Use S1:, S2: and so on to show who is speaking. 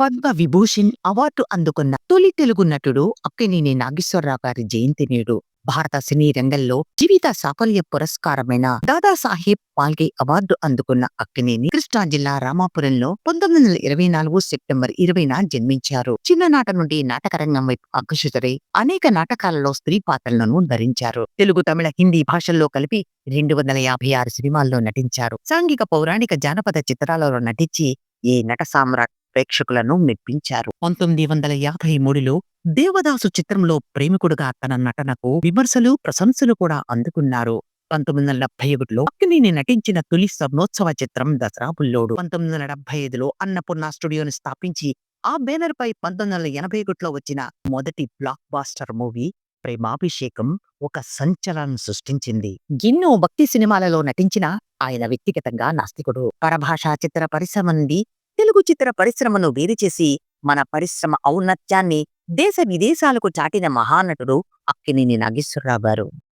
S1: Padma Vibhushan award అందుకున్న తొలి తెలుగు నటుడు అక్కినేని నాగేశ్వరరావు గారి జయంతి నేడు భారత సినీ రంగంలో జీవిత సాఫల్య పురస్కారమైన దాదాసాహెబ్ పాల్కే అవార్డు అందుకున్న అక్కినేని కృష్ణా జిల్లా రామాపురంలో పంతొమ్మిది వందల ఇరవై నాలుగు సెప్టెంబర్ ఇరవైన జన్మించారు. చిన్ననాట నుండి నాటకరంగం వైపు ఆకర్షితులై అనేక నాటకాలలో స్త్రీ పాత్రలను ధరించారు. తెలుగు తమిళ హిందీ భాషల్లో కలిపి రెండు వందల యాభై ఆరు సినిమాల్లో నటించారు. సాంఘిక పౌరాణిక జానపద చిత్రాలలో నటించి ఈ నట సామ్రాట్ ప్రేక్షకులను మెప్పించారు. పంతొమ్మిది వందల యాభై మూడులో దేవదాసు చిత్రంలో ప్రేమికుడుగా తన నటనకు విమర్శలు ప్రశంసలు కూడా అందుకున్నారు. పంతొమ్మిది వందల డెబ్బై ఒకటిలో అక్కినేని నటించిన తొలి స్వర్ణోత్సవ చిత్రం దసరా పుల్లోడు పంతొమ్మిది వందల డెబ్బై ఐదులో అన్నపూర్ణ స్టూడియోని స్థాపించి ఆ బ్యానర్ పై పంతొమ్మిది వందల ఎనభై ఒకటిలో వచ్చిన మొదటి బ్లాక్ బాస్టర్ మూవీ ప్రేమాభిషేకం ఒక సంచలనం సృష్టించింది. ఎన్నో భక్తి సినిమాలలో నటించిన ఆయన వ్యక్తిగతంగా నాస్తికుడు. పరభాషా చిత్ర పరిశ్రమ నుండి తెలుగు చిత్ర పరిశ్రమను వేరుచేసి మన పరిశ్రమ ఔన్నత్యాన్ని దేశ విదేశాలకు చాటిన మహానటుడు అక్కినేని నాగేశ్వరరావు గారు.